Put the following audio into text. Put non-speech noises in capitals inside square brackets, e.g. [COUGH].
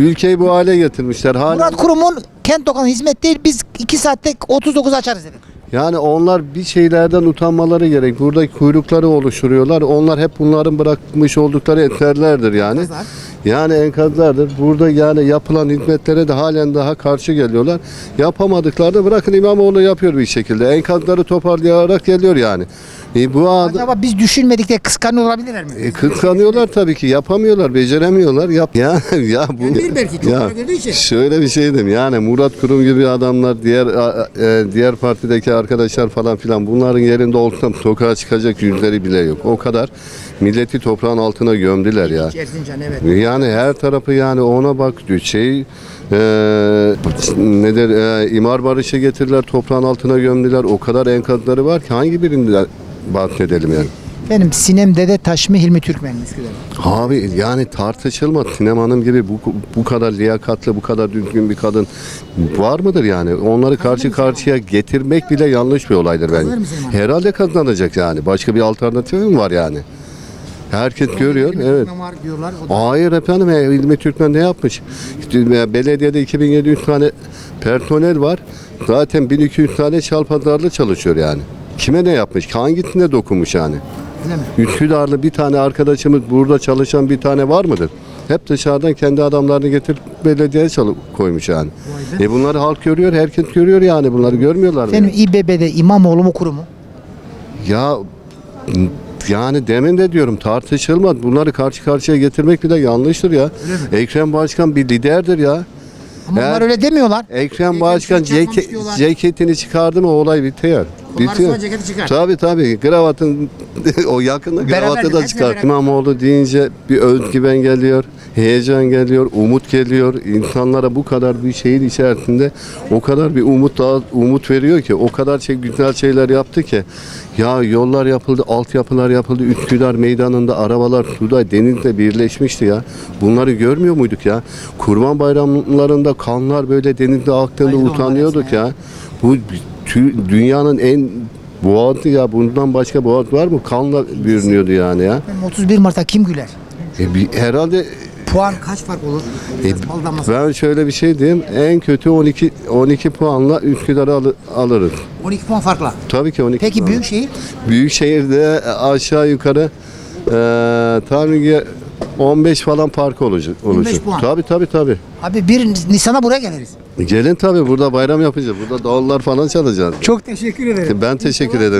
Ülkeyi bu hale getirmişler. Hala Murat Kurum'un kent lokanı hizmet değil biz 2 saatte 39 açarız dedi. Yani onlar bir şeylerden utanmaları gerek. Burada kuyrukları oluşturuyorlar. Onlar hep bunların bırakmış oldukları etlerlerdir yani. Yani enkazlardır. Burada yani yapılan hizmetlere de halen daha karşı geliyorlar. Yapamadıklarını bırakın İmamoğlu yapıyor bir şekilde. Enkazları toparlayarak geliyor yani. E, bu adam Acaba biz düşünmedik de kıskanıyor olabilirler mi? e, kıskanıyorlar tabii ki. Yapamıyorlar, beceremiyorlar. Yap ya [LAUGHS] ya bu Kendileri belki çok gördüğü için. Şöyle bir şey diyeyim. Yani Murat Kurum gibi adamlar, diğer a- e, diğer partideki arkadaşlar falan filan bunların yerinde olsam sokağa çıkacak yüzleri bile yok. O kadar milleti toprağın altına gömdüler ya. Erzincan evet. Yani her tarafı yani ona bak. Şey e, nedir e, imar barışı getirdiler toprağın altına gömdüler. O kadar enkazları var ki hangi birinden bahsedelim yani. Benim Sinem Dede Taş mı Hilmi Türkmen mi? Abi yani tartışılmaz. Sinem Hanım gibi bu, bu kadar liyakatlı, bu kadar düzgün bir kadın var mıdır yani? Onları karşı karşıya getirmek bile yanlış bir olaydır bence. Herhalde kazanacak yani. Başka bir alternatifi mi var yani? Herkes görüyor. Evet. Var diyorlar. O da Hayır efendim e, Türkmen ne yapmış? İşte, e, Belediyede 2700 tane personel var. Zaten 1200 tane çalpazarlı çalışıyor yani. Kime ne yapmış? Hangisine dokunmuş yani? öyle mi? Üsküdar'lı bir tane arkadaşımız burada çalışan bir tane var mıdır? Hep dışarıdan kendi adamlarını getirip belediyeye çalı koymuş yani. Vay be. E bunları halk görüyor, herkes görüyor yani bunları görmüyorlar mı? Benim İBB'de İmamoğlu mu kurumu? Ya yani demin de diyorum tartışılmaz. Bunları karşı karşıya getirmek bile yanlıştır ya. Ekrem Başkan bir liderdir ya. Ama Eğer- onlar öyle demiyorlar. Ekrem Başkan Ekrem ceke- diyorlar. ceketini çıkardı mı olay bitiyor. Ondan Bitiyor. sonra ceketi çıkar. Tabii tabii. Kravatın [LAUGHS] o yakında kravatı da çıkar. İmamoğlu deyince bir özgüven geliyor. Heyecan geliyor, umut geliyor. İnsanlara bu kadar bir şeyin içerisinde o kadar bir umut daha umut veriyor ki, o kadar şey güzel şeyler yaptı ki. Ya yollar yapıldı, altyapılar yapıldı. Üsküdar meydanında arabalar suda, denizle birleşmişti ya. Bunları görmüyor muyduk ya? Kurban bayramlarında kanlar böyle denizde aktığında utanıyorduk onlar ya. Bu dünyanın en boğazı ya bundan başka boğaz var mı? Kanla bürünüyordu yani ya. Benim 31 Mart'ta kim güler? E bir, herhalde Puan kaç fark olur? e, ben şöyle bir şey diyeyim. En kötü 12 12 puanla Üsküdar'ı alı- alırız. 12 puan farkla. Tabii ki 12. Peki puan. Büyükşehir? Büyükşehir'de aşağı yukarı e, tahmin 15 falan fark olacak. 15 olacak. puan. Tabii tabii tabii. Abi 1 Nisan'a buraya geliriz. Gelin tabii burada bayram yapacağız. Burada davullar falan çalacağız. Çok teşekkür ederim. Ben teşekkür ederim.